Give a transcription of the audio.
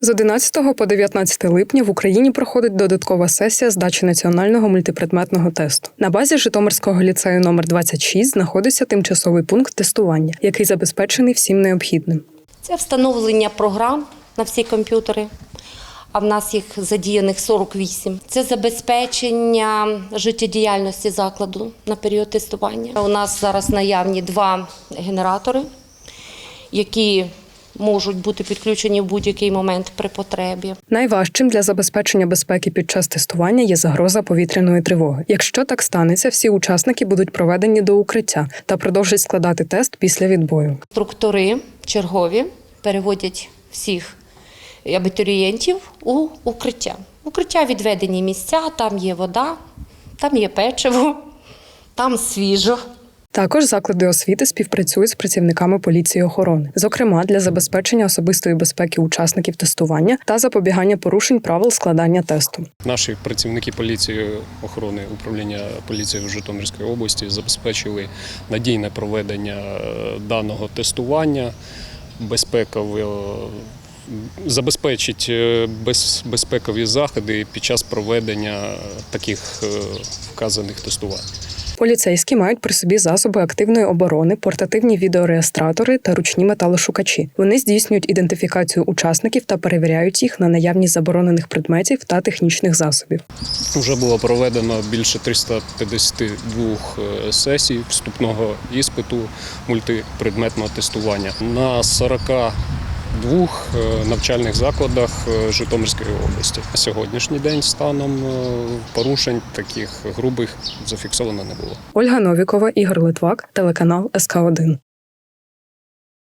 З 11 по 19 липня в Україні проходить додаткова сесія здачі національного мультипредметного тесту. На базі Житомирського ліцею номер 26 знаходиться тимчасовий пункт тестування, який забезпечений всім необхідним. Це встановлення програм на всі комп'ютери, а в нас їх задіяних 48. Це забезпечення життєдіяльності закладу на період тестування. У нас зараз наявні два генератори, які можуть бути підключені в будь-який момент при потребі. Найважчим для забезпечення безпеки під час тестування є загроза повітряної тривоги. Якщо так станеться, всі учасники будуть проведені до укриття та продовжать складати тест після відбою. Структури чергові переводять всіх абітурієнтів у укриття. Укриття відведені місця, там є вода, там є печиво, там свіжо. Також заклади освіти співпрацюють з працівниками поліції охорони, зокрема для забезпечення особистої безпеки учасників тестування та запобігання порушень правил складання тесту. Наші працівники поліції охорони управління поліції в Житомирській області забезпечили надійне проведення е, даного тестування, безпекове забезпечить е, без- безпекові заходи під час проведення таких е, вказаних тестувань. Поліцейські мають при собі засоби активної оборони, портативні відеореєстратори та ручні металошукачі. Вони здійснюють ідентифікацію учасників та перевіряють їх на наявність заборонених предметів та технічних засобів. Вже було проведено більше 352 е, сесій вступного іспиту мультипредметного тестування на 42 е, навчальних закладах е, Житомирської області. На сьогоднішній день станом е, порушень таких грубих зафіксовано не було. Ольга Новікова, Ігор Литвак, телеканал СК 1